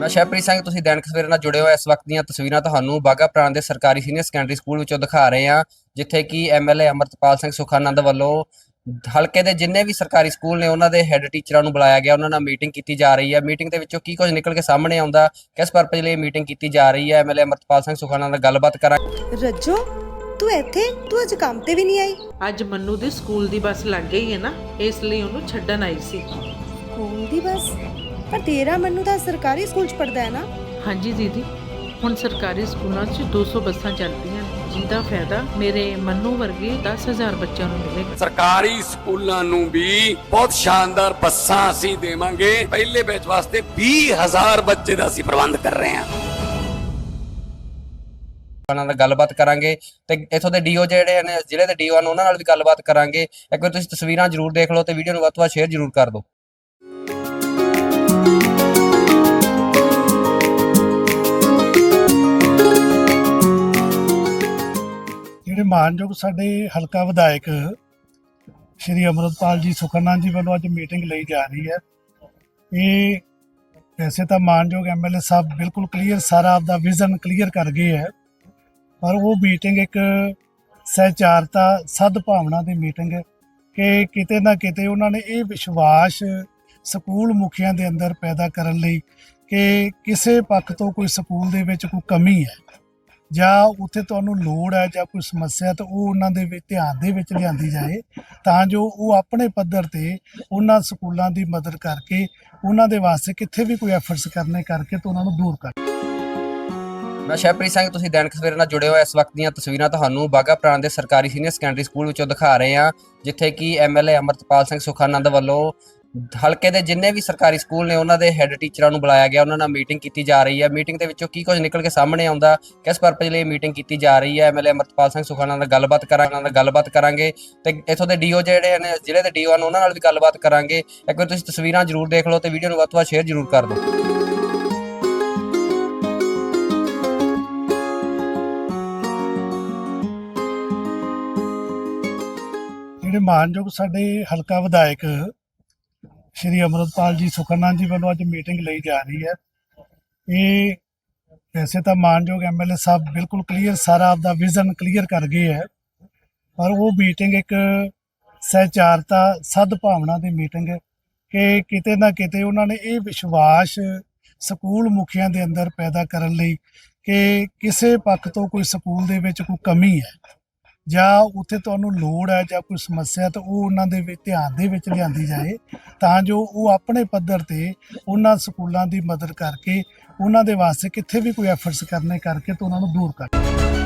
ਮੈਂ ਸ਼ਹਿਪ੍ਰੀਤ ਸਿੰਘ ਤੁਸੀਂ ਦੈਨਿਕ ਸਵੇਰ ਨਾਲ ਜੁੜੇ ਹੋ ਇਸ ਵਕਤ ਦੀਆਂ ਤਸਵੀਰਾਂ ਤੁਹਾਨੂੰ ਬਾਗਾ ਪ੍ਰਾਂਤ ਦੇ ਸਰਕਾਰੀ ਸੀਨੀਅਰ ਸੈਕੰਡਰੀ ਸਕੂਲ ਵਿੱਚੋਂ ਦਿਖਾ ਰਹੇ ਹਾਂ ਜਿੱਥੇ ਕਿ ਐਮਐਲਏ ਅਮਰਤਪਾਲ ਸਿੰਘ ਸੁਖਾਨੰਦ ਵੱਲੋਂ ਹਲਕੇ ਦੇ ਜਿੰਨੇ ਵੀ ਸਰਕਾਰੀ ਸਕੂਲ ਨੇ ਉਹਨਾਂ ਦੇ ਹੈੱਡ ਟੀਚਰਾਂ ਨੂੰ ਬੁਲਾਇਆ ਗਿਆ ਉਹਨਾਂ ਨਾਲ ਮੀਟਿੰਗ ਕੀਤੀ ਜਾ ਰਹੀ ਹੈ। ਮੀਟਿੰਗ ਦੇ ਵਿੱਚੋਂ ਕੀ ਕੁਝ ਨਿਕਲ ਕੇ ਸਾਹਮਣੇ ਆਉਂਦਾ ਕਿਸ ਪਰਪਸ ਲਈ ਮੀਟਿੰਗ ਕੀਤੀ ਜਾ ਰਹੀ ਹੈ? ਐਮਐਲਏ ਅਮਰਤਪਾਲ ਸਿੰਘ ਸੁਖਾਨੰਦ ਨਾਲ ਗੱਲਬਾਤ ਕਰਾਂਗੇ। ਰੱਜੋ ਤੂੰ ਇੱਥੇ? ਤੂੰ ਅੱਜ ਕੰਮ ਤੇ ਵੀ ਨਹੀਂ ਆਈ? ਅੱਜ ਮੰਨੂ ਦੀ ਸਕੂਲ ਦੀ ਬੱਸ ਲੱਗ ਗਈ ਹੈ ਨਾ ਇਸ ਲਈ ਉਹਨੂੰ ਛੱਡਣ ਆਈ ਸੀ। ਸਕੂਲ ਦੀ ਬਸ? ਪਰ ਤੇਰਾ ਮੈਨੂੰ ਤਾਂ ਸਰਕਾਰੀ ਸਕੂਲ ਚ ਪੜਦਾ ਹੈ ਨਾ। ਹਾਂਜੀ ਦੀਦੀ ਹੁਣ ਸਰਕਾਰੀ ਸਕੂਲਾਂ 'ਚ 200 ਬੱਸਾਂ ਚੱਲਦੀਆਂ ਜਿਹਦਾ ਫਾਇਦਾ ਮੇਰੇ ਮੰਨੂ ਵਰਗੇ 10000 ਬੱਚਿਆਂ ਨੂੰ ਮਿਲੇਗਾ। ਸਰਕਾਰੀ ਸਕੂਲਾਂ ਨੂੰ ਵੀ ਬਹੁਤ ਸ਼ਾਨਦਾਰ ਬੱਸਾਂ ਅਸੀਂ ਦੇਵਾਂਗੇ। ਪਹਿਲੇ ਬੈਚ ਵਾਸਤੇ 20000 ਬੱਚੇ ਦਾ ਅਸੀਂ ਪ੍ਰਬੰਧ ਕਰ ਰਹੇ ਹਾਂ। ਉਹਨਾਂ ਨਾਲ ਗੱਲਬਾਤ ਕਰਾਂਗੇ ਤੇ ਇਥੋਂ ਦੇ ਡੀਓ ਜਿਹੜੇ ਨੇ ਜ਼ਿਲ੍ਹੇ ਦੇ ਡੀਓ ਹਨ ਉਹਨਾਂ ਨਾਲ ਵੀ ਗੱਲਬਾਤ ਕਰਾਂਗੇ। ਇੱਕ ਵਾਰ ਤੁਸੀਂ ਤਸਵੀਰਾਂ ਜ਼ਰੂਰ ਦੇਖ ਲਓ ਤੇ ਵੀਡੀਓ ਨੂੰ ਵੱਧ ਤੋਂ ਵੱਧ ਸ਼ੇਅਰ ਜ਼ਰੂਰ ਕਰ ਦਿਓ। ਮਾਨਯੋਗ ਸਾਡੇ ਹਲਕਾ ਵਿਧਾਇਕ ਸ਼੍ਰੀ ਅਮਰਤਪਾਲ ਜੀ ਸੁਖਨਾਨ ਜੀ ਵੱਲੋਂ ਅੱਜ ਮੀਟਿੰਗ ਲਈ ਜਾ ਰਹੀ ਹੈ। ਇਹ ਵੈਸੇ ਤਾਂ ਮਾਨਯੋਗ ਐਮਐਲਏ ਸਾਹਿਬ ਬਿਲਕੁਲ ਕਲੀਅਰ ਸਾਰਾ ਆਪਦਾ ਵਿਜ਼ਨ ਕਲੀਅਰ ਕਰ ਗਏ ਹੈ। ਪਰ ਉਹ ਮੀਟਿੰਗ ਇੱਕ ਸਹਿਚਾਰਤਾ ਸਦਭਾਵਨਾ ਦੀ ਮੀਟਿੰਗ ਹੈ ਕਿ ਕਿਤੇ ਨਾ ਕਿਤੇ ਉਹਨਾਂ ਨੇ ਇਹ ਵਿਸ਼ਵਾਸ ਸਕੂਲ ਮੁਖੀਆਂ ਦੇ ਅੰਦਰ ਪੈਦਾ ਕਰਨ ਲਈ ਕਿ ਕਿਸੇ ਪੱਖ ਤੋਂ ਕੋਈ ਸਕੂਲ ਦੇ ਵਿੱਚ ਕੋਈ ਕਮੀ ਹੈ। ਜਾਂ ਉੱਥੇ ਤੁਹਾਨੂੰ ਲੋੜ ਹੈ ਜਾਂ ਕੋਈ ਸਮੱਸਿਆ ਤਾਂ ਉਹ ਉਹਨਾਂ ਦੇ ਵਿੱਚ, ਧਿਆਨ ਦੇ ਵਿੱਚ ਲਿਆਂਦੀ ਜਾਏ, ਤਾਂ ਜੋ ਉਹ ਆਪਣੇ ਪੱਧਰ ਤੇ ਉਹਨਾਂ ਸਕੂਲਾਂ ਦੀ ਮਦਦ ਕਰਕੇ, ਉਹਨਾਂ ਦੇ ਵਾਸਤੇ ਕਿੱਥੇ ਵੀ ਕੋਈ ਐਫਰਟਸ ਕਰਨੇ ਕਰਕੇ ਤਾਂ ਉਹਨਾਂ ਨੂੰ ਦੂਰ ਕਰ ਮੈਂ ਸ਼ਹਿਪ੍ਰੀਤ ਸਿੰਘ, ਤੁਸੀਂ ਦੈਨਿਕ ਸਵੇਰ ਨਾਲ ਜੁੜੇ ਹੋ ਇਸ ਵਕਤ ਦੀਆਂ ਤਸਵੀਰਾਂ ਤੁਹਾਨੂੰ ਬਾਗਾ ਪ੍ਰਾਂਤ ਦੇ ਸਰਕਾਰੀ ਸੀਨੀਅਰ ਸੈਕੰਡਰੀ ਸਕੂਲ ਵਿੱਚੋਂ ਦਿਖਾ ਰਹੇ ਹਾਂ, ਜਿੱਥੇ ਕਿ ਐਮਐਲਏ ਅਮਰਤਪਾਲ ਸਿੰਘ ਸੁਖਾਨੰਦ ਵੱਲੋਂ ਹਲਕੇ ਦੇ ਜਿੰਨੇ ਵੀ ਸਰਕਾਰੀ ਸਕੂਲ ਨੇ, ਉਹਨਾਂ ਦੇ ਹੈੱਡ ਟੀਚਰਾਂ ਨੂੰ ਬੁਲਾਇਆ ਗਿਆ, ਉਹਨਾਂ ਨਾਲ ਮੀਟਿੰਗ ਕੀਤੀ ਜਾ ਰਹੀ ਹੈ। ਮੀਟਿੰਗ ਦੇ ਵਿੱਚੋਂ ਕੀ ਕੁਝ ਨਿਕਲ ਕੇ ਸਾਹਮਣੇ ਆਉਂਦਾ, ਕਿਸ ਪਰਪਸ ਲਈ ਮੀਟਿੰਗ ਕੀਤੀ ਜਾ ਰਹੀ ਹੈ? ਐਮਐਲਏ ਅਮਰਤਪਾਲ ਸਿੰਘ ਸੁਖਾਨੰਦ ਨਾਲ ਗੱਲਬਾਤ ਕਰਾਂਗੇ, ਉਹਨਾਂ ਨਾਲ ਗੱਲਬਾਤ ਕਰਾਂਗੇ। ਤੇ ਇਥੋਂ ਦੇ ਡੀਓ ਜਿਹੜੇ ਨੇ, ਜ਼ਿਲ੍ਹੇ ਦੇ ਡੀਓ ਹਨ, ਉਹਨਾਂ ਨਾਲ ਵੀ ਗੱਲਬਾਤ ਕਰਾਂਗੇ। ਇੱਕ ਵਾਰ ਤੁਸੀਂ ਤਸਵੀਰਾਂ ਜ਼ਰੂਰ ਦੇਖ ਲਓ ਤੇ ਵੀਡੀਓ ਨੂੰ ਵੱਧ ਤੋਂ ਵੱਧ ਸ਼ੇਅਰ ਜ਼ਰੂਰ ਕਰ ਦਿਓ। ਜਿਹੜੇ ਮਾਨਯੋਗ ਸਾਡੇ ਹਲਕਾ ਵਿਧਾਇਕ ਸ਼੍ਰੀ ਅਮਰਤਪਾਲ ਜੀ ਸੁਖਨਾ ਜੀ ਵੱਲੋਂ ਅੱਜ ਮੀਟਿੰਗ ਲਈ ਜਾ ਰਹੀ ਹੈ। ਇਹ ਵੈਸੇ ਤਾਂ ਮਾਨਯੋਗ ਐਮਐਲਏ ਸਾਹਿਬ ਬਿਲਕੁਲ ਕਲੀਅਰ ਸਾਰਾ ਆਪਦਾ ਵਿਜ਼ਨ ਕਲੀਅਰ ਕਰ ਗਏ ਹੈ। ਪਰ ਉਹ ਮੀਟਿੰਗ ਇੱਕ ਸਹਿਚਾਰਤਾ, ਸਦਭਾਵਨਾ ਦੀ ਮੀਟਿੰਗ ਹੈ ਕਿ ਕਿਤੇ ਨਾ ਕਿਤੇ ਉਹਨਾਂ ਨੇ ਇਹ ਵਿਸ਼ਵਾਸ ਸਕੂਲ ਮੁਖੀਆਂ ਦੇ ਅੰਦਰ ਪੈਦਾ ਕਰਨ ਲਈ ਕਿ ਕਿਸੇ ਪੱਖ ਤੋਂ ਕੋਈ ਸਕੂਲ ਦੇ ਵਿੱਚ ਕੋਈ ਕਮੀ ਹੈ। ਜਾਂ ਉੱਥੇ ਤੁਹਾਨੂੰ ਲੋੜ ਹੈ ਜਾਂ ਕੋਈ ਸਮੱਸਿਆ ਤਾਂ ਉਹ ਉਹਨਾਂ ਦੇ ਵਿੱਚ ਧਿਆਨ ਦੇ ਵਿੱਚ ਲਿਆਂਦੀ ਜਾਏ, ਤਾਂ ਜੋ ਉਹ ਆਪਣੇ ਪੱਧਰ ਤੇ ਉਹਨਾਂ ਸਕੂਲਾਂ ਦੀ ਮਦਦ ਕਰਕੇ, ਉਹਨਾਂ ਦੇ ਵਾਸਤੇ ਕਿੱਥੇ ਵੀ ਕੋਈ ਐਫਰਟਸ ਕਰਨੇ ਕਰਕੇ ਤਾਂ ਉਹਨਾਂ ਨੂੰ ਦੂਰ ਕਰ